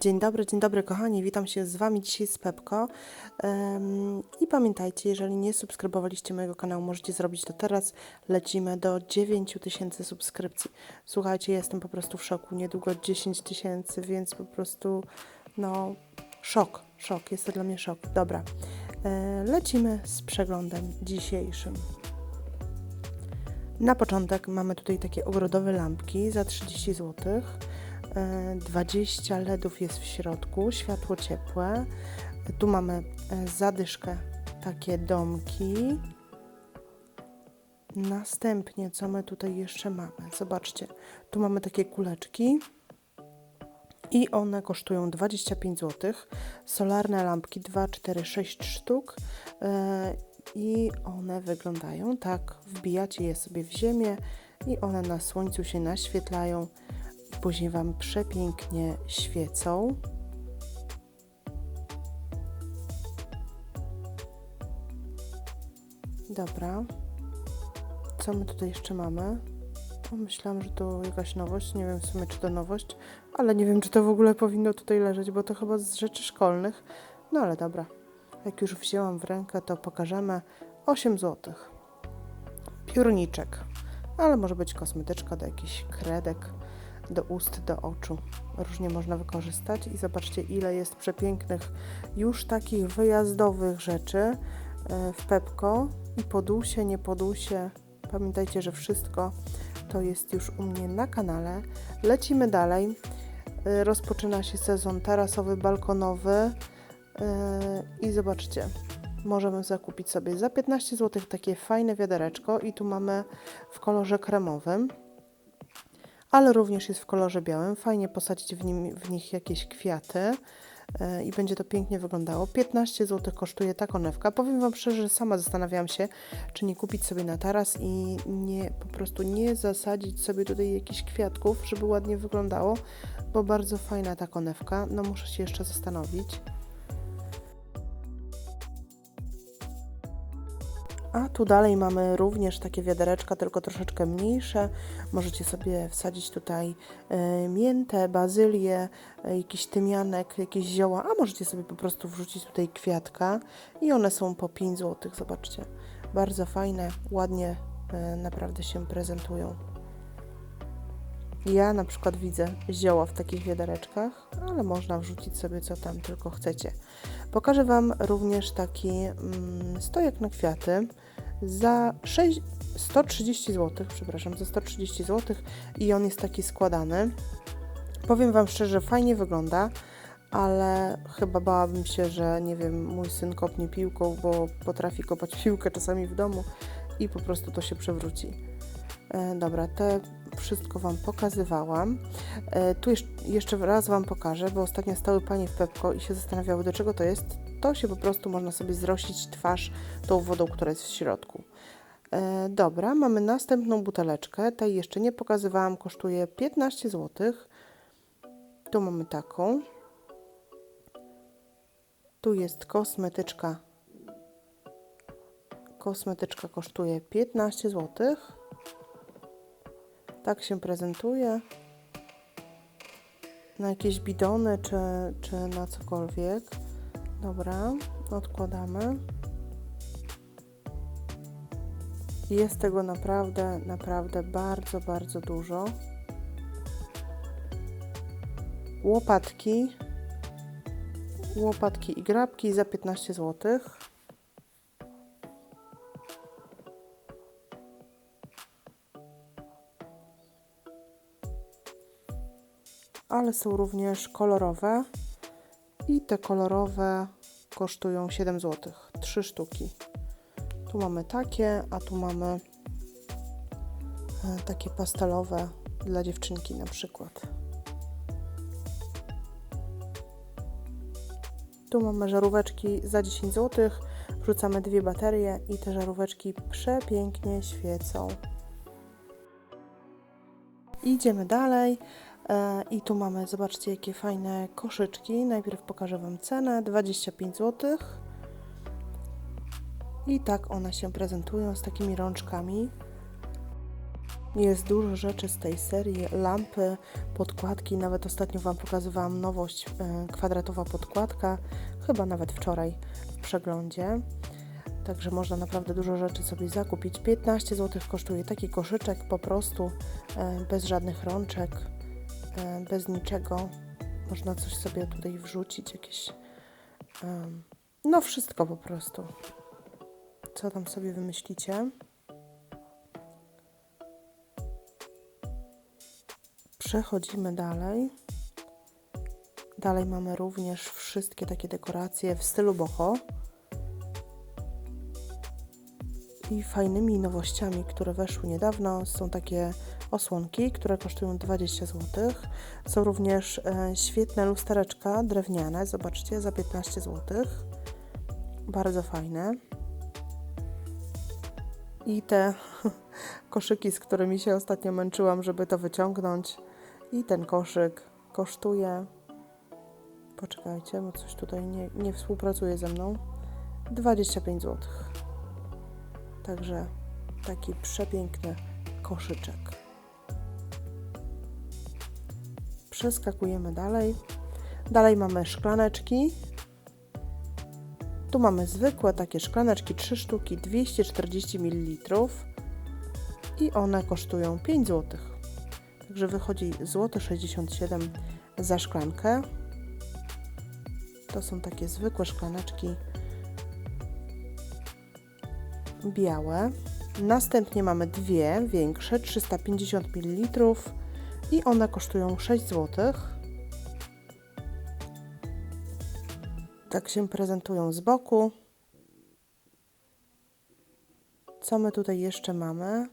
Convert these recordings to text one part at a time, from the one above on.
Dzień dobry, dzień dobry kochani, witam się z Wami dzisiaj z Pepko. Em, I pamiętajcie, jeżeli nie subskrybowaliście mojego kanału, możecie zrobić to teraz. Lecimy do 9000 subskrypcji. Słuchajcie, jestem po prostu w szoku. Niedługo 10 tysięcy, więc po prostu, no, szok, szok. Jest to dla mnie szok. Dobra, e, lecimy z przeglądem dzisiejszym. Na początek mamy tutaj takie ogrodowe lampki za 30 zł. 20 LEDów jest w środku, światło ciepłe. Tu mamy e, zadyszkę, takie domki. Następnie, co my tutaj jeszcze mamy? Zobaczcie, tu mamy takie kuleczki i one kosztują 25 zł. Solarne lampki 2, 4, 6 sztuk e, i one wyglądają tak. Wbijacie je sobie w ziemię i one na słońcu się naświetlają później Wam przepięknie świecą. Dobra. Co my tutaj jeszcze mamy? Myślałam, że to jakaś nowość. Nie wiem w sumie, czy to nowość, ale nie wiem, czy to w ogóle powinno tutaj leżeć, bo to chyba z rzeczy szkolnych. No ale dobra. Jak już wzięłam w rękę, to pokażemy 8 zł. Piórniczek, ale może być kosmetyczka do jakichś kredek, do ust, do oczu. Różnie można wykorzystać i zobaczcie, ile jest przepięknych już takich wyjazdowych rzeczy e, w Pepko i podusie, nie podusie. Pamiętajcie, że wszystko to jest już u mnie na kanale. Lecimy dalej. E, Rozpoczyna się sezon tarasowy, balkonowy. Yy, I zobaczcie, możemy zakupić sobie za 15 zł takie fajne wiadereczko i tu mamy w kolorze kremowym, ale również jest w kolorze białym. Fajnie posadzić w, nim, w nich jakieś kwiaty yy, i będzie to pięknie wyglądało. 15 zł kosztuje ta konewka. Powiem Wam szczerze, że sama zastanawiałam się, czy nie kupić sobie na taras i nie, po prostu nie zasadzić sobie tutaj jakichś kwiatków, żeby ładnie wyglądało, bo bardzo fajna ta konewka. No muszę się jeszcze zastanowić. A tu dalej mamy również takie wiadereczka, tylko troszeczkę mniejsze. Możecie sobie wsadzić tutaj e, miętę, bazylię, e, jakiś tymianek, jakieś zioła, a możecie sobie po prostu wrzucić tutaj kwiatka i one są po 5 zł. Zobaczcie, bardzo fajne, ładnie e, naprawdę się prezentują. Ja na przykład widzę zioła w takich wiadereczkach, ale można wrzucić sobie co tam tylko chcecie. Pokażę Wam również taki mm, stojak na kwiaty za 6, 130 zł, przepraszam, za 130 zł i on jest taki składany. Powiem Wam szczerze, fajnie wygląda, ale chyba bałabym się, że nie wiem, mój syn kopnie piłką, bo potrafi kopać piłkę czasami w domu i po prostu to się przewróci. E, dobra, te wszystko Wam pokazywałam. E, tu jeszcze, raz Wam pokażę, bo ostatnio stały Panie w Pepko i się zastanawiały, do czego to jest. To się po prostu można sobie zrościć twarz tą wodą, która jest w środku. E, dobra, mamy następną buteleczkę. Tej jeszcze nie pokazywałam, kosztuje 15 zł. Tu mamy taką. Tu jest kosmetyczka. Kosmetyczka kosztuje 15 zł. Tak się prezentuje. Na jakieś bidony czy, czy na cokolwiek. Dobra, odkładamy. Jest tego naprawdę, naprawdę bardzo, bardzo dużo. Łopatki. Łopatki i grabki za 15 zł. ale są również kolorowe te kolorowe kosztują 7 zł, 3 sztuki. Tu mamy takie, a tu mamy e, takie pastelowe dla dziewczynki na przykład. Tu mamy żaróweczki za 10 zł, wrzucamy dwie baterie i te żaróweczki przepięknie świecą. Idziemy dalej. E, I tu mamy, zobaczcie, jakie fajne koszyczki. Najpierw pokażę Wam cenę: 25 zł. I tak one się prezentują z takimi rączkami. Jest dużo rzeczy z tej serii, lampy, podkładki, nawet ostatnio Wam pokazywałam nowość, e, kwadratowa podkładka, chyba nawet wczoraj w przeglądzie. Także można naprawdę dużo rzeczy sobie zakupić. 15 zł kosztuje taki koszyczek po prostu, e, bez żadnych rączek, bez niczego. Można coś sobie tutaj wrzucić, jakieś, no wszystko po prostu. Co tam sobie wymyślicie? Przechodzimy dalej. Dalej mamy również wszystkie takie dekoracje w stylu boho. I fajnymi nowościami, które weszły niedawno, są takie osłonki, które kosztują 20 zł. Są również e, świetne lustereczka drewniane, zobaczcie, za 15 zł. Bardzo fajne. I te koszyki, z którymi się ostatnio męczyłam, żeby to wyciągnąć. I ten koszyk kosztuje. Poczekajcie, bo coś tutaj nie, nie współpracuje ze mną. 25 zł. Także taki przepiękny koszyczek. Przeskakujemy dalej. Dalej mamy szklaneczki. Tu mamy zwykłe takie szklaneczki, 3 sztuki, 240 ml. I one kosztują 5 zł. Także wychodzi złoto 67 zł za szklankę. To są takie zwykłe szklaneczki białe. Następnie mamy dwie większe, 350 ml i one kosztują 6 zł. Tak się prezentują z boku. Co my tutaj jeszcze mamy?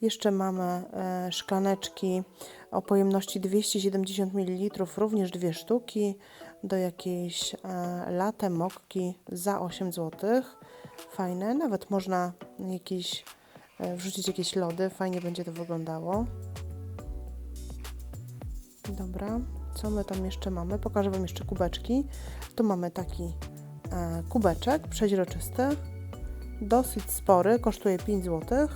Jeszcze mamy e, szklaneczki o pojemności 270 ml, również dwie sztuki, do jakiejś e, latte mokki za 8 zł. Fajne, nawet można jakieś, e, wrzucić jakieś lody, fajnie będzie to wyglądało. Dobra, co my tam jeszcze mamy? Pokażę Wam jeszcze kubeczki. Tu mamy taki e, kubeczek przeźroczysty, dosyć spory, kosztuje 5 zł.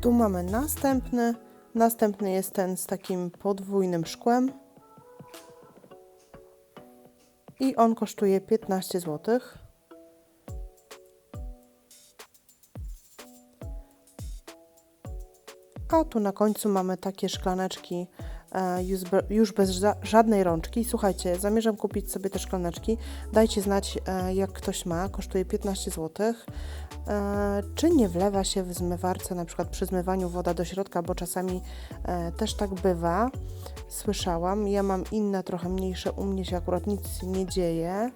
Tu mamy następny. Następny jest ten z takim podwójnym szkłem. I on kosztuje 15 zł. Tu na końcu mamy takie szklaneczki e, już, be, już bez ża żadnej rączki. Słuchajcie, zamierzam kupić sobie te szklaneczki. Dajcie znać, e, jak ktoś ma. Kosztuje 15 zł. E, czy nie wlewa się w zmywarce, na przykład przy zmywaniu woda do środka, bo czasami też tak bywa. Słyszałam. Ja mam inne, trochę mniejsze. U mnie się akurat nic nie dzieje.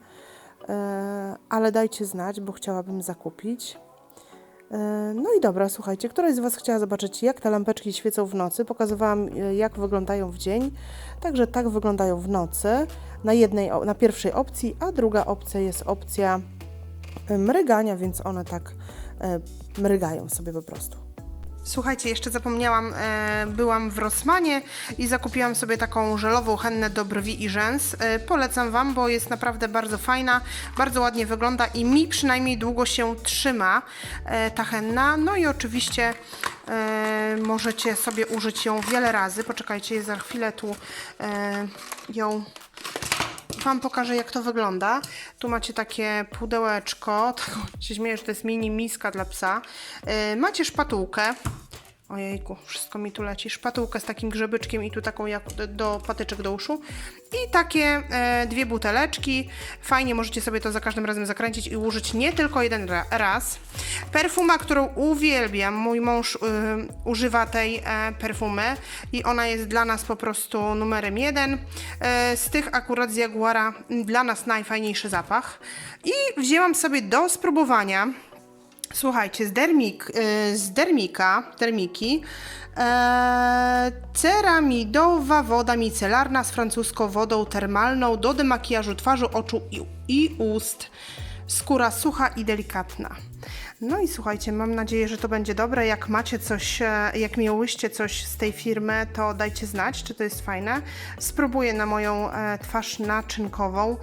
Ale dajcie znać, bo chciałabym zakupić. E, No i dobra, słuchajcie, któraś z Was chciała zobaczyć, jak te lampeczki świecą w nocy. Pokazywałam, e, jak wyglądają w dzień. Także tak wyglądają w nocy na, jednej, na pierwszej opcji, a druga opcja jest opcja e, mrygania, więc one tak mrygają sobie po prostu. Słuchajcie, jeszcze zapomniałam, e, byłam w Rossmanie i zakupiłam sobie taką żelową hennę do brwi i rzęs. E, polecam Wam, bo jest naprawdę bardzo fajna, bardzo ładnie wygląda i mi przynajmniej długo się trzyma e, ta henna. No i oczywiście e, możecie sobie użyć ją wiele razy. Poczekajcie, za chwilę tu e, ją Wam pokażę, jak to wygląda. Tu macie takie pudełeczko, tak się śmieję, że to jest mini miska dla psa. Yy, macie szpatułkę. Ojejku, wszystko mi tu leci. Szpatułkę z takim grzebyczkiem i tu taką jak do, patyczek do uszu. I takie e, dwie buteleczki. Fajnie możecie sobie to za każdym razem zakręcić i użyć nie tylko jeden ra raz. Perfuma, którą uwielbiam. Mój mąż y, używa tej e, perfumy i ona jest dla nas po prostu numerem jeden. E, z tych akurat z Jaguara dla nas najfajniejszy zapach. I wzięłam sobie do spróbowania Słuchajcie, z, dermik, y, z dermika, dermiki, e, ceramidowa woda micelarna z francuską wodą termalną do demakijażu twarzy, oczu i, i ust. Skóra sucha i delikatna. No i słuchajcie, mam nadzieję, że to będzie dobre. Jak macie coś, e, jak miałyście coś z tej firmy, to dajcie znać, czy to jest fajne. Spróbuję na moją e, twarz naczynkową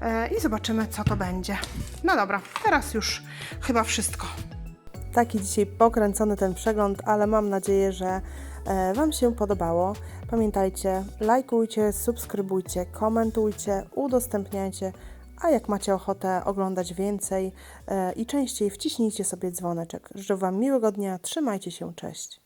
e, i zobaczymy, co to będzie. No dobra, teraz już chyba wszystko. Taki dzisiaj pokręcony ten przegląd, ale mam nadzieję, że Wam się podobało. Pamiętajcie, lajkujcie, subskrybujcie, komentujcie, udostępniajcie, a jak macie ochotę oglądać więcej e, i częściej, wciśnijcie sobie dzwoneczek. Życzę Wam miłego dnia, trzymajcie się, cześć.